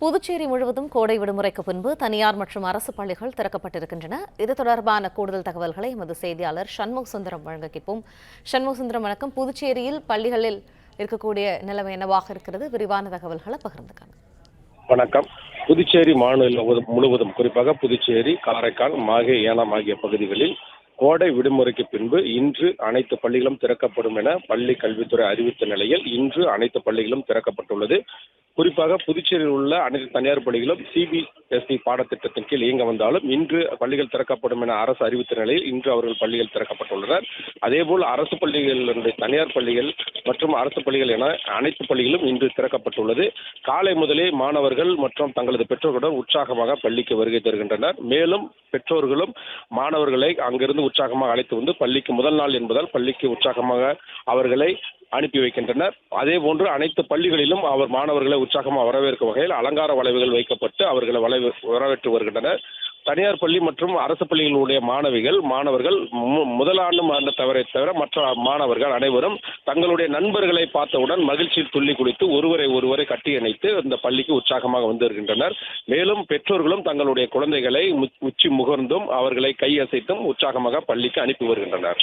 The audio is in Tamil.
புதுச்சேரி முழுவதும் கோடை விடுமுறைக்கு பின்பு தனியார் மற்றும் அரசு பள்ளிகள் திறக்கப்பட்டிருக்கின்றன. இது தொடர்பான கூடுதல் தகவல்களை எமது செய்தியாளர் சண்முக சுந்தரம் வழங்க கேட்போம் சண்முக சுந்தரம் வணக்கம். புதுச்சேரியில் பள்ளிகளில் இருக்கக்கூடிய நிலைமை என்னவாக இருக்கிறது? விரிவான தகவல்களை பகிர்ந்துக்காங்க வணக்கம். புதுச்சேரி மாநிலம் முழுவதும் குறிப்பாக புதுச்சேரி காரைக்கால் மாகே ஏனாம் ஆகிய பகுதிகளில் கோடை விடுமுறைக்கு பின்பு இன்று அனைத்து பள்ளிகளும் திறக்கப்படும் என பள்ளி கல்வித்துறை அறிவித்த நிலையில் இன்று அனைத்து பள்ளிகளும் திறக்கப்பட்டுள்ளது. குறிப்பாக புதுச்சேரியில் உள்ள அனைத்து தனியார் பள்ளிகளும் சிபிஎஸ்இ பாடத்திட்டத்தின் கீழ் இயங்க வந்தாலும் இன்று பள்ளிகள் திறக்கப்படும் என அரசு அறிவித்த நிலையில் இன்று அவர்கள் பள்ளிகள் திறக்கப்பட்டுள்ளனர். அதேபோல் அரசு பள்ளிகளுடைய தனியார் பள்ளிகள் மற்றும் அரசு பள்ளிகள் என அனைத்து பள்ளிகளும் இன்று திறக்கப்பட்டுள்ளது. காலை முதலே மாணவர்கள் மற்றும் தங்களது பெற்றோர்களுடன் உற்சாகமாக பள்ளிக்கு வருகை தருகின்றனர். மேலும் பெற்றோர்களும் மாணவர்களை அங்கிருந்து உற்சாகமாக அழைத்து வந்து பள்ளிக்கு முதல் நாள் என்பதால் பள்ளிக்கு உற்சாகமாக அவர்களை அனுப்பி வைக்கின்றனர். அதே போன்று அனைத்து பள்ளிகளிலும் அவர் மாணவர்களை உற்சாகமாக வரவேற்கும் வகையில் அலங்கார வளைவுகள் வைக்கப்பட்டு அவர்களை வளைவு வரவேற்று வருகின்றனர் தனியார் பள்ளி மற்றும் அரசு பள்ளிகளுடைய மாணவிகள் மாணவர்கள் மு- முதல் ஆண்டு மாண்ட தவிர தவிர மற்ற மாணவர்கள் அனைவரும் தங்களுடைய நண்பர்களை பார்த்தவுடன் மகிழ்ச்சியில் துள்ளி குடித்து ஒருவரை ஒருவரை கட்டி இணைத்து இந்த பள்ளிக்கு உற்சாகமாக வந்து மேலும் பெற்றோர்களும் தங்களுடைய குழந்தைகளை உச்சி முகர்ந்தும் அவர்களை கையசைத்தும் உற்சாகமாக பள்ளிக்கு அனுப்பி வருகின்றனர்.